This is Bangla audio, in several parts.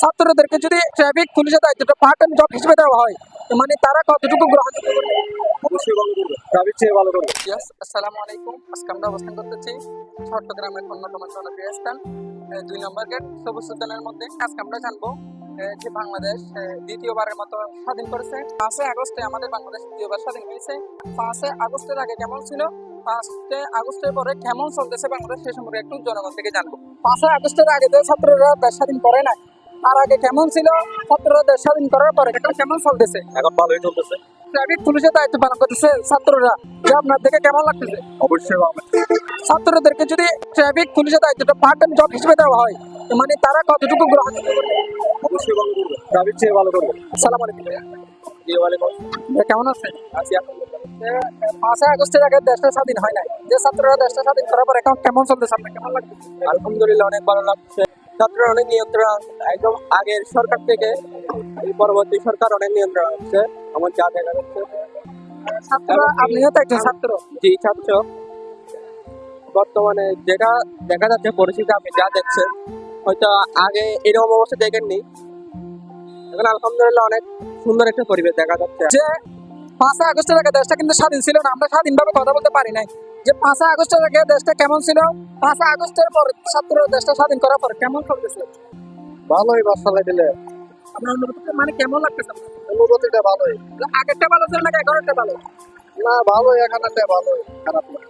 ছাত্রদেরকে যদি ট্রাফিক পুলিশের দায়িত্বটা পার্ট টাইম জব হিসেবে দেওয়া হয় মানে তারা কতটুকু গ্রহণযোগ্য করবে? অবশ্যই ভালো করবে। ট্রাফিক চেয়ে ভালো করবে। ইয়াস আসসালামু আলাইকুম। আজকে আমরা অবস্থান করতেছি চট্টগ্রামের অন্যতম জনপ্রিয় স্থান দুই নম্বর গেট সবুজ উদ্যানের মধ্যে। আজকে আমরা জানব যে বাংলাদেশ দ্বিতীয়বারের মতো স্বাধীন করেছে। পাঁচই আগস্টে আমাদের বাংলাদেশ দ্বিতীয়বার স্বাধীন হয়েছে। পাঁচই আগস্টের আগে কেমন ছিল? পাঁচই আগস্টের পরে কেমন চলতেছে বাংলাদেশ সে সম্পর্কে একটু জনগণ থেকে জানব। পাঁচই আগস্টের আগে যে ছাত্ররা স্বাধীন করে নাই। তার আগে কেমন ছিল? ছাত্ররা দেশ স্বাধীন করার পরে এখন কেমন চলতেছে? এখন ভালোই চলতেছে। ট্রাফিক পুলিশের দায়িত্ব পালন করতেছে ছাত্ররা। যে আপনার দেখে কেমন লাগতেছে? অবশ্যই ছাত্রদেরকে যদি ট্রাফিক পুলিশের দায়িত্বটা পার্ট টাইম জব হিসেবে দেওয়া হয় মানে তারা কতটুকু গ্রহণযোগ্য করবে? অবশ্যই ভালো করবে। ট্রাফিক চেয়ে ভালো করবে। সালাম আলাইকুম কেমন আছেন? আছি পাঁচই আগস্টের আগে দেশটা স্বাধীন হয় নাই। যে ছাত্ররা দেশটা স্বাধীন করার পর এখন কেমন চলতেছে? আপনার কেমন লাগতেছে? আলহামদুলিল্লাহ অনেক ভালো লাগছে। অনেক নিয়ন্ত্রণ একদম আগের সরকার থেকে এই পরবর্তী সরকার অনেক নিয়ন্ত্রণ হচ্ছে আমার যা দেখা যাচ্ছে। ছাত্র আপনিও তো একজন ছাত্র। জি ছাত্র। বর্তমানে যেটা দেখা যাচ্ছে পরিস্থিতি আপনি যা দেখছেন হয়তো আগে এরকম অবস্থা দেখেননি। এখন আলহামদুলিল্লাহ অনেক সুন্দর একটা পরিবেশ দেখা যাচ্ছে। যে পাঁচই আগস্টের আগে দেশটা কিন্তু স্বাধীন ছিল না। আমরা স্বাধীনভাবে কথা বলতে পারি নাই। যে পাঁচই আগস্টের আগে দেশটা কেমন ছিল? পাঁচই আগস্টের পর ছাত্র দেশটা স্বাধীন করার পর কেমন চলতেছে ভালোই বাসালে দিলে। আপনার অনুভূতি মানে কেমন লাগতেছে? অনুভূতিটা ভালোই। আগেরটা ভালো ছিল নাকি এগারোটা ভালো? না ভালোই এখানে ভালোই খারাপ না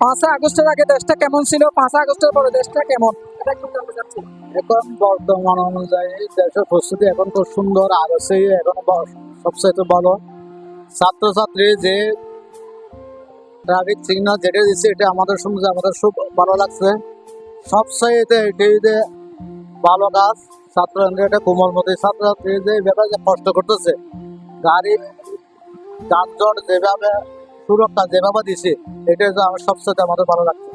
পাঁচই আগস্টের আগে দেশটা কেমন ছিল? পাঁচই আগস্টের পরে দেশটা কেমন? এটা একটু জানতে চাচ্ছি। এখন বর্তমান অনুযায়ী দেশের প্রস্তুতি এখন খুব সুন্দর আর সেই এখন সবচেয়ে ভালো। ছাত্রছাত্রী যে ট্রাফিক সিগনাল যেটা দিচ্ছে, এটা আমাদের শুনছে আমাদের খুব ভালো লাগছে। সবচাইতে এটাই যে ভালো কাজ ছাত্রছাত্রী এটা কোমল মতো ছাত্রছাত্রী যে ব্যাপারে যে কষ্ট করতেছে, গাড়ি, যানজট যেভাবে সুরক্ষা যেভাবে দিছে এটা তো আমার সবচেয়ে আমাদের ভালো লাগছে।